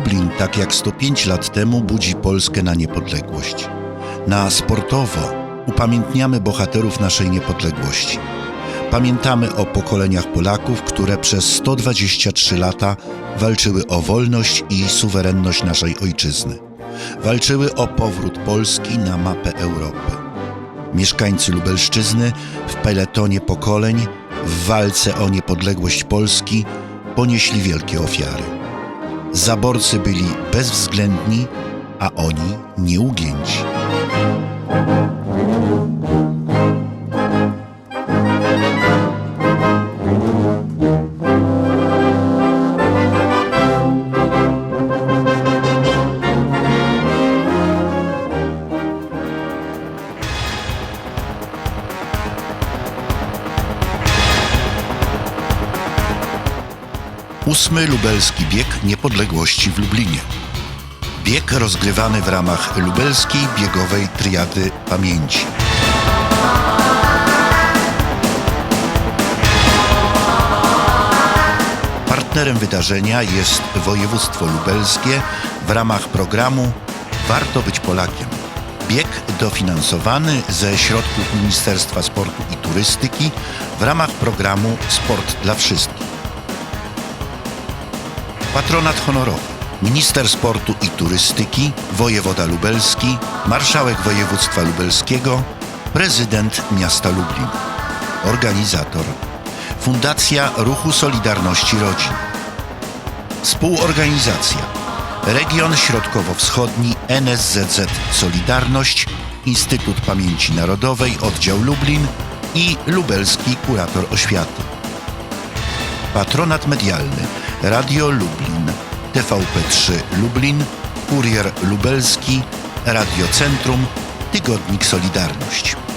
Lublin, tak jak 105 lat temu, budzi Polskę na niepodległość. Na sportowo upamiętniamy bohaterów naszej niepodległości. Pamiętamy o pokoleniach Polaków, które przez 123 lata walczyły o wolność i suwerenność naszej ojczyzny. Walczyły o powrót Polski na mapę Europy. Mieszkańcy Lubelszczyzny w peletonie pokoleń, w walce o niepodległość Polski ponieśli wielkie ofiary. Zaborcy byli bezwzględni, a oni nieugięci. Ósmy lubelski bieg niepodległości w Lublinie. Bieg rozgrywany w ramach lubelskiej biegowej triady pamięci. Partnerem wydarzenia jest województwo lubelskie w ramach programu Warto być Polakiem. Bieg dofinansowany ze środków Ministerstwa Sportu i Turystyki w ramach programu Sport dla Wszystkich. Patronat honorowy. Minister Sportu i Turystyki, wojewoda lubelski, marszałek województwa lubelskiego, prezydent miasta Lublin. Organizator. Fundacja Ruchu Solidarności Rodzin. Współorganizacja. Region Środkowo-Wschodni NSZZ Solidarność, Instytut Pamięci Narodowej, Oddział Lublin i Lubelski Kurator Oświaty. Patronat medialny Radio Lublin, TVP3 Lublin, Kurier Lubelski, Radio Centrum, Tygodnik Solidarność.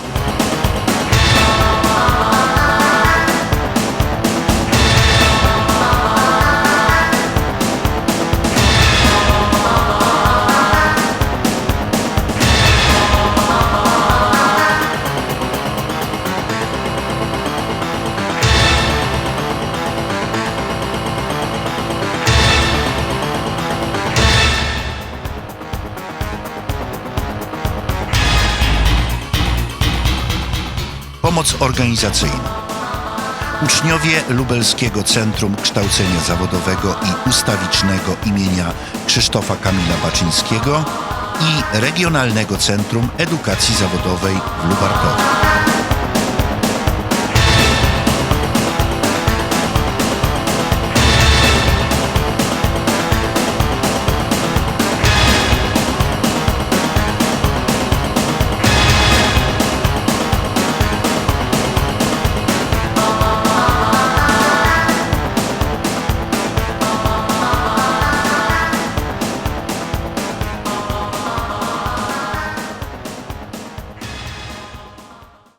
Pomoc organizacyjna. Uczniowie Lubelskiego Centrum Kształcenia Zawodowego i Ustawicznego imienia Krzysztofa Kamila Baczyńskiego i Regionalnego Centrum Edukacji Zawodowej w Lubartowie.